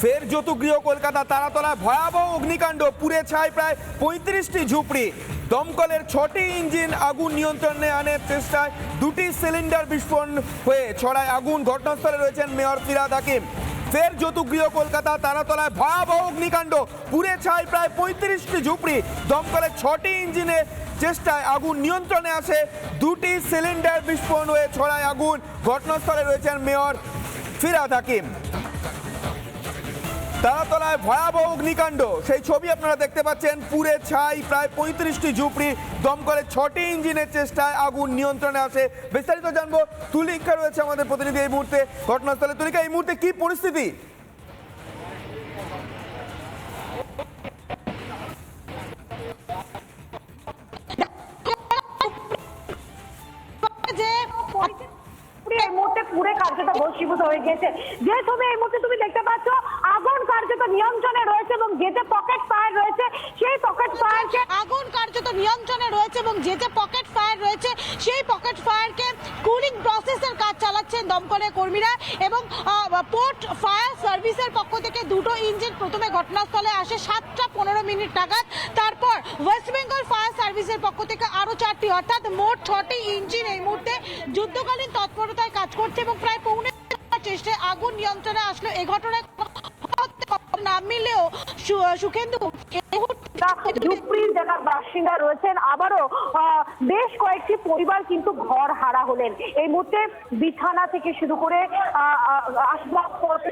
ফের যতুগৃহ কলকাতা তারাতলায় ভয়াবহ অগ্নিকাণ্ড। পুড়ে ছাই প্রায় পঁয়ত্রিশটি ঝুপড়ি। দমকলের ছটি ইঞ্জিন আগুন নিয়ন্ত্রণে আনার চেষ্টায় দুটি সিলিন্ডার বিস্ফোরণ হয়ে ছড়ায় আগুন। ঘটনাস্থলে রয়েছেন মেয়র ফিরাদ হাকিম। ফের যতুগৃহ কলকাতা তারাতলায় ভয়াবহ অগ্নিকাণ্ড। পুড়ে ছাই প্রায় পঁয়ত্রিশটি ঝুপড়ি। দমকলের ছটি ইঞ্জিনের চেষ্টায় আগুন নিয়ন্ত্রণে আসে দুটি সিলিন্ডার বিস্ফোরণ হয়ে ছড়ায় আগুন। ঘটনাস্থলে রয়েছেন মেয়র ফিরাদ হাকিম। তারাতলায় ভয়াবহ অগ্নিকাণ্ড। সেই ছবি আপনারা দেখতে পাচ্ছেন, পুরে ছাই, প্রায় পঁয়ত্রিশটি ঝুপড়ি দমকলের ছটি ইঞ্জিনের চেষ্টায় আগুন নিয়ন্ত্রণে আসে। বিস্তারিত জানব তুলিকা রয়েছে আমাদের প্রতিনিধি এই মুহূর্তে, ঘটনাস্থলে। তুলিকা এই মুহূর্তে কি পরিস্থিতি? এই মুহূর্তে পুরে কার্যত ভস্মীভূত হয়ে গেছে যে ছবি এই মুহূর্তে তুমি দেখতে পাচ্ছ নিয়ন্ত্রণে রয়েছে এবং যেতে পকেট ফায়ার রয়েছে, সেই পকেট ফায়ারকে আগুন কার্যত নিয়ন্ত্রণে রয়েছে এবং যে যে পকেট ফায়ার রয়েছে, সেই পকেট ফায়ারকে কুলিং প্রসেসের কাজ চালাচ্ছেন দমকলের কর্মীরা এবং পোর্ট ফায়ার সার্ভিসের পক্ষ থেকে দুটো ইঞ্জিন প্রথমে ঘটনাস্থলে আসে, সাতটা পনেরো মিনিট নাগাদ। তারপর ওয়েস্ট বেঙ্গল ফায়ার সার্ভিসের পক্ষ থেকে আরও চারটি, অর্থাৎ মোট ছটি ইঞ্জিন এই মুহূর্তে যুদ্ধকালীন তৎপরতায় কাজ করছে এবং প্রায় পৌনে চেষ্টায় আগুন নিয়ন্ত্রণে আসলো। এ ঘটনায় না মিললেও সুখেন্দু ঝুপড়ির জায়গার বাসিন্দা রয়েছেন আবারও বেশ কয়েকটি পরিবার কিন্তু ঘর হারা হলেন। এই মুহূর্তে বিছানা থেকে শুরু করে আসবাবপত্র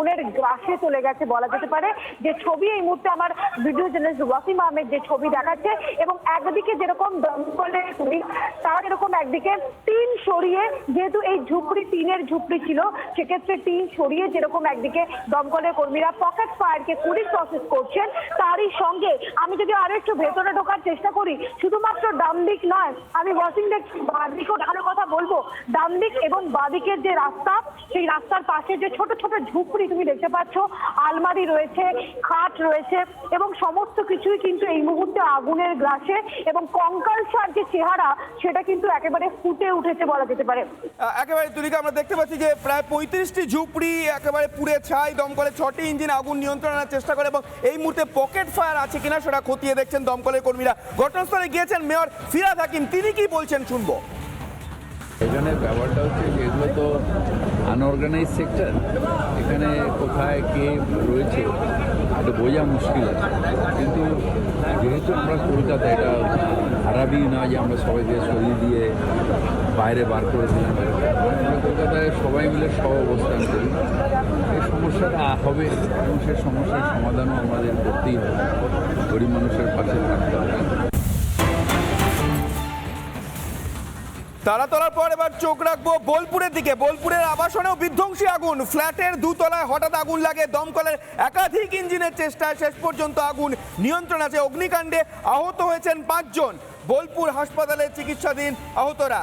আগুনের গ্রাসে চলে গেছে, বলা যেতে পারে। যে ছবি এই মুহূর্তে আমার ভিডিও জার্নালিস্ট ওয়াসিম আহমেদ যে ছবি দেখাচ্ছে এবং একদিকে যেরকম দমকলের পুলিশ তার এরকম একদিকে টিন সরিয়ে, যেহেতু এই ঝুপড়ি টিনের ঝুপড়ি ছিল, সেক্ষেত্রে টিন সরিয়ে যেরকম একদিকে দমকলের কর্মীরা পকেট ফায়ারকে কুড়ি প্রসেস করছেন, তারই সঙ্গে আমি যদি আরও একটু ভেতরে ঢোকার চেষ্টা করি, শুধুমাত্র ডান দিক নয়, আমি ওয়াশিং দিক বাদিকেও ঢাকার কথা বলব ডান দিক এবং বাদিকের যে রাস্তা, সেই রাস্তার পাশে যে ছোট ছোট ঝুপড়ি তুমি দেখতে পাচ্ছ আলমারি রয়েছে খাট রয়েছে এবং সমস্ত কিছুই কিন্তু এই মুহূর্তে আগুনের গ্রাসে এবং কঙ্কাল কঙ্কালসার যে চেহারা সেটা কিন্তু একেবারে ফুটে উঠেছে বলা যেতে পারে। একেবারে তুলিকা আমরা দেখতে পাচ্ছি যে প্রায় পঁয়ত্রিশটি ঝুপড়ি একেবারে পুড়ে ছাই দমকলের ছটি ইঞ্জিন আগুন নিয়ন্ত্রণ আনার চেষ্টা করে এবং এই মুহূর্তে পকেট ফায়ার আছে কিনা সেটা খতিয়ে দেখছেন দমকলের কর্মীরা। ঘটনাস্থলে গিয়েছেন মেয়র ফিরাদ হাকিম। তিনি কি বলছেন শুনব? এখানে ব্যাপারটা হচ্ছে যে এগুলো তো আনঅর্গানাইজ সেক্টর এখানে কোথায় কে রয়েছে, এটা বোঝা মুশকিল আছে। কিন্তু যেহেতু আমরা কলকাতা, এটা খারাপই না যে আমরা সবাইকে সরিয়ে দিয়ে বাইরে বার করে দিলাম, আমরা কলকাতায় সবাই মিলে সব অবস্থান করি। এই সমস্যাটা হবে এবং সেই সমস্যার সমাধানও আমাদের করতেই হবে। গরিব মানুষের তারা তোলার পর এবার চোখ রাখব বোলপুরের দিকে। বোলপুরের আবাসনেও বিধ্বংসী আগুন। ফ্ল্যাটের দুতলায় হঠাৎ আগুন লাগে। দমকলের একাধিক ইঞ্জিনের চেষ্টায় শেষ পর্যন্ত আগুন নিয়ন্ত্রণ আছে অগ্নিকাণ্ডে। আহত হয়েছেন পাঁচজন। বোলপুর হাসপাতালে চিকিৎসাধীন আহতরা।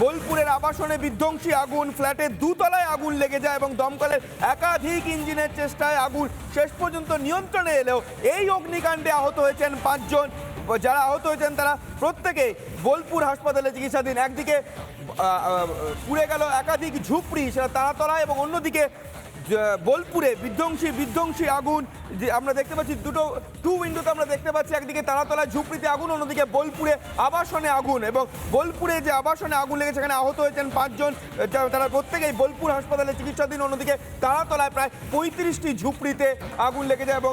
বোলপুরের আবাসনে বিধ্বংসী আগুন। ফ্ল্যাটের দুতলায় আগুন লেগে যায় এবং দমকলের একাধিক ইঞ্জিনের চেষ্টায় আগুন শেষ পর্যন্ত নিয়ন্ত্রণে এলেও এই অগ্নিকাণ্ডে আহত হয়েছেন পাঁচজন। যারা আহত হয়েছেন তারা প্রত্যেকে বোলপুর হাসপাতালে চিকিৎসাধীন। একদিকে পুড়ে গেল একাধিক ঝুপড়ি, সেটা তারাতলায় এবং অন্যদিকে বোলপুরে বিধ্বংসী বিধ্বংসী আগুন। যে আমরা দেখতে পাচ্ছি দুটো টু উইন্ডোতে আমরা দেখতে পাচ্ছি, একদিকে তারাতলায় ঝুপড়িতে আগুন, অন্যদিকে বোলপুরে আবাসনে আগুন এবং বোলপুরে যে আবাসনে আগুন লেগেছে, সেখানে আহত হয়েছেন পাঁচজন। তারা প্রত্যেকেই বোলপুর হাসপাতালে চিকিৎসাধীন, অন্যদিকে তারাতলায় প্রায় পঁয়ত্রিশটি ঝুপড়িতে আগুন লেগে যায় এবং